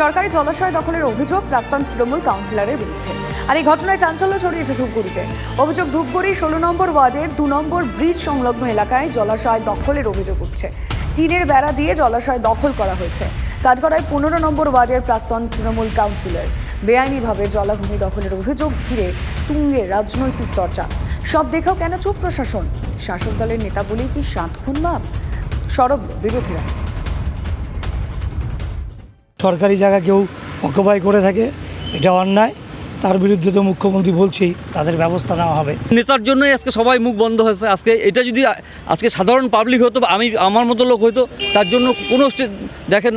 সরকারি জলাশয় দখলের অভিযোগ প্রাক্তন তৃণমূল কাউন্সিলরের বিরুদ্ধে। আর এই ঘটনায় চাঞ্চল্য ছড়িয়েছে ধূপগুড়িতে। অভিযোগ ধূপগুড়ি ষোলো নম্বর ওয়ার্ডের দু নম্বর ব্রিজ সংলগ্ন এলাকায় জলাশয় দখলের অভিযোগ উঠছে। টিনের বেড়া দিয়ে জলাশয় দখল করা হয়েছে। কাঠগড়ায় পনেরো নম্বর ওয়ার্ডের প্রাক্তন তৃণমূল কাউন্সিলর বেআইনিভাবে জলাভূমি দখলের অভিযোগ ঘিরে তুঙ্গে রাজনৈতিক চর্চা সব দেখেও কেন চুপ প্রশাসন? শাসক দলের নেতা বলেই কি সাত খুন সরব বিরোধীরা। সরকারি জায়গা কেউ অকুপাই করে থাকে এটা অন্যায়। তার বিরুদ্ধে তো মুখ্যমন্ত্রী বলছেই তাদের ব্যবস্থা নেওয়া হবে। নেতার জন্যই আজকে সবাই মুখ বন্ধ হয়েছে। আজকে এটা যদি আজকে সাধারণ পাবলিক হতো বা আমি আমার মতো লোক হয়তো তার জন্য কোনো দেখেন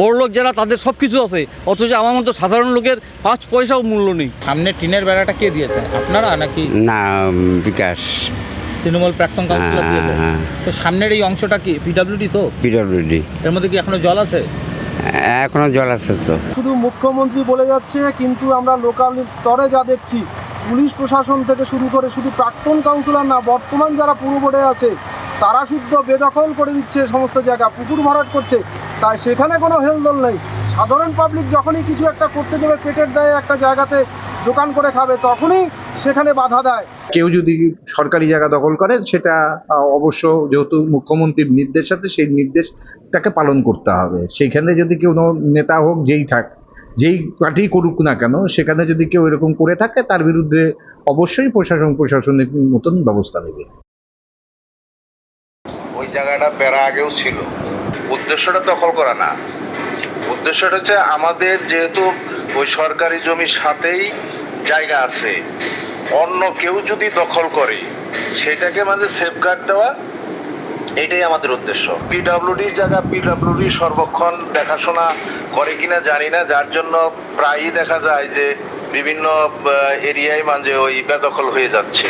বড় লোক যারা তাদের সব কিছু আছে। অথচ আমার মতো সাধারণ লোকের পাঁচ পয়সাও মূল্য নেই। সামনে টিনের বেড়াটা কে দিয়েছে? আপনারা নাকি? না বিকাশ। তৃণমূল প্রাক্তন কাউন্সিলর দিয়েছে। হ্যাঁ। তো সামনের এই অংশটা কি? পিডব্লিউডি তো? পিডব্লিউডি এর মধ্যে কি এখনও জল আছে? এখনও জল আছে তো। শুধু মুখ্যমন্ত্রী বলে যাচ্ছে, কিন্তু আমরা লোকাল স্তরে যা দেখছি, পুলিশ প্রশাসন থেকে শুরু করে শুধু প্রাক্তন কাউন্সিলর না, বর্তমান যারা পুরো বোর্ডে আছে, তারা শুদ্ধ বেদখল করে দিচ্ছে সমস্ত জায়গা, পুকুর ভরাট করছে। তাই সেখানে কোনো হেলদোল নেই। সাধারণ পাবলিক যখনই কিছু একটা করতে দেবে, পেটের দায়ে একটা জায়গাতে দোকান করে খাবে, তখনই সেখানে বাধা দেয়। কেউ যদি সরকারি জায়গা দখল করে সেটা অবশ্য যেহেতু মুখ্যমন্ত্রীর নির্দেশ আছে সেই নির্দেশ তাকে পালন করতে হবে। সেইখানে যদি কেউ নেতা হোক যেই থাক যেই পার্টি করুক না কেন সেখানে যদি কেউ এরকম করে থাকে তার বিরুদ্ধে অবশ্যই প্রশাসন প্রশাসনের মতন ব্যবস্থা নেবে। ওই জায়গাটা বেড়া আগেও ছিল। উদ্দেশ্যটা দখল করা না। উদ্দেশ্যটা হচ্ছে আমাদের যেহেতু ওই সরকারি জমির সাথেই জায়গা আছে। অন্য কেউ যদি দখল করে, সেটাকে মানে সেফগার্ড দেওয়া, এটাই আমাদের উদ্দেশ্য। পিডাব্লিউডি জায়গা পিডাব্লিউডি সর্বক্ষণ দেখাশোনা করে কিনা জানি না। যার জন্য প্রায়ই দেখা যায় যে বিভিন্ন এরিয়ায় মাঝে ওই বেদখল হয়ে যাচ্ছে।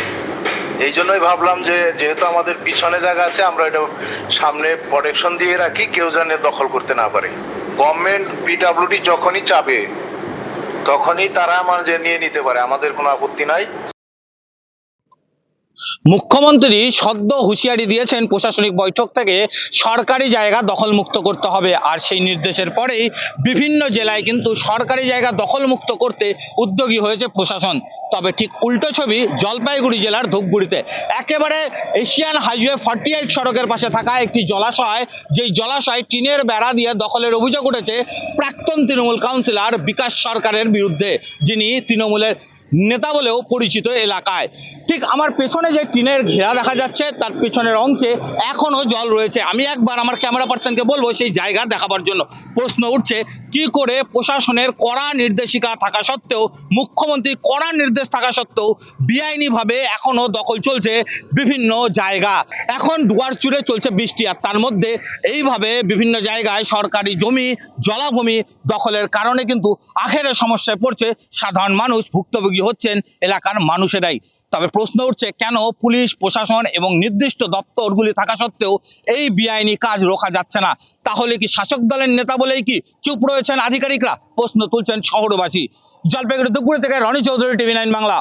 এই জন্যই ভাবলাম যে, যেহেতু আমাদের পিছনে জায়গা আছে, আমরা এটা সামনে প্রোটেকশন দিয়ে রাখি, কেউ যেন দখল করতে না পারে। গভর্নমেন্ট পিডাব্লিউডি যখনই চাবে তখনই তারা মানে নিয়ে নিতে পারে আমাদের কোনো আপত্তি নাই। মুখ্যমন্ত্রী সদ্য হুঁশিয়ারি দিয়েছেন প্রশাসনিক বৈঠক থেকে সরকারি জায়গা দখলমুক্ত করতে হবে। আর সেই নির্দেশের পরেই বিভিন্ন জেলায় কিন্তু সরকারি জায়গা দখলমুক্ত করতে উদ্যোগী হয়েছে প্রশাসন। তবে ঠিক উল্টো ছবি জলপাইগুড়ি জেলার ধূপগুড়িতে। একেবারে এশিয়ান হাইওয়ে ফর্টি এইট সড়কের পাশে থাকা একটি জলাশয়, যেই জলাশয় টিনের বেড়া দিয়ে দখলের অভিযোগ উঠেছে প্রাক্তন তৃণমূল কাউন্সিলর বিকাশ সরকারের বিরুদ্ধে, যিনি তৃণমূলের নেতা বলেও পরিচিত এলাকায়। ঠিক আমার পেছনে যে টিনের ঘেরা দেখা যাচ্ছে, তার পেছনের অংশে এখনও জল রয়েছে। আমি একবার আমার ক্যামেরা পার্সনকে বলব সেই জায়গা দেখাবার জন্য। প্রশ্ন উঠছে, কি করে প্রশাসনের কড়া নির্দেশিকা থাকা সত্ত্বেও, মুখ্যমন্ত্রী কড়া নির্দেশ থাকা সত্ত্বেও বেআইনিভাবে এখনও দখল চলছে বিভিন্ন জায়গা। এখন দুয়ার চুড়ে চলছে বৃষ্টি, আর তার মধ্যে এইভাবে বিভিন্ন জায়গায় সরকারি জমি, জলাভূমি দখলের কারণে কিন্তু আখেরে সমস্যায় পড়ছে। সাধারণ মানুষ ভুক্তভোগী হচ্ছেন, এলাকার মানুষেরাই। তবে প্রশ্ন উঠছে, কেন পুলিশ, প্রশাসন এবং নির্দিষ্ট দপ্তরগুলি থাকা সত্ত্বেও এই বেআইনি কাজ রোখা যাচ্ছে না? তাহলে কি শাসক দলের নেতা বলেই কি চুপ রয়েছেন আধিকারিকরা? প্রশ্ন তুলছেন শহরবাসী। জলপাইগুড়ি দুপুরে থেকে রনি চৌধুরী, টিভি নাইন বাংলা।